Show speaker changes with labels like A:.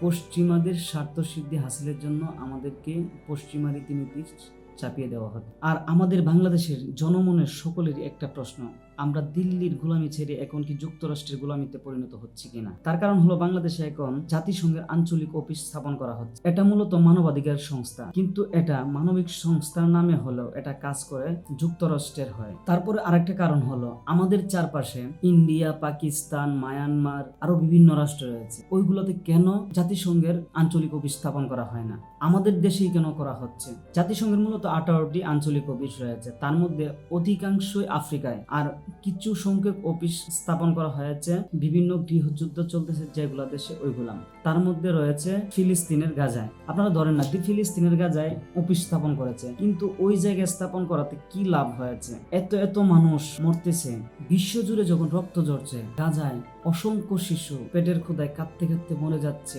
A: পশ্চিমাদের স্বার্থ সিদ্ধি হাসিলের জন্য আমাদেরকে পশ্চিমা রীতিনীতি চাপিয়ে দেওয়া হয় আর আমাদের বাংলাদেশের জনমনের সকলেরই একটা প্রশ্ন, আমরা দিল্লির গোলামি ছেড়ে এখন কি যুক্তরাষ্ট্রের গোলামিতে পরিণত হচ্ছে কিনা? তার কারণ হলো বাংলাদেশে এখন জাতিসংঘের আঞ্চলিক অফিস স্থাপন করা হচ্ছে। এটা মূলত মানবাধিকার সংস্থা, কিন্তু এটা মানবিক সংস্থার নামে হলেও এটা কাজ করে যুক্তরাষ্ট্রের হয়। তারপরে আরেকটা কারণ হলো, আমাদের চারপাশে ইন্ডিয়া, পাকিস্তান, মায়ানমার আরও বিভিন্ন রাষ্ট্র রয়েছে। ওইগুলোতে কেন জাতিসংঘের আঞ্চলিক অফিস স্থাপন করা হয় না? আমাদের দেশেই কেন করা হচ্ছে? জাতিসংঘের মূলত আঠারোটি আঞ্চলিক অফিস রয়েছে। তার মধ্যে অধিকাংশই আফ্রিকায়। আর কিছু সংখ্যক অফিস স্থাপন করা হয়েছে। বিভিন্ন গৃহযুদ্ধ চলতেছে যেগুলো দেশে ওইগুলাম তার মধ্যে রয়েছে ফিলিস্তিনের গাজায়। আপনারা ধরেন না ফিলিস্তিনের গাজায় অফিস স্থাপন করেছে। কিন্তু ওই জায়গায় স্থাপন করাতে কি লাভ হয়েছে? এত এত মানুষ মরতেছে। বিশ্বজুড়ে যখন রক্ত ঝরছে, গাজায় অসংখ্য শিশু পেটের ক্ষুদায় কাঁদতে কাঁদতে মরে যাচ্ছে।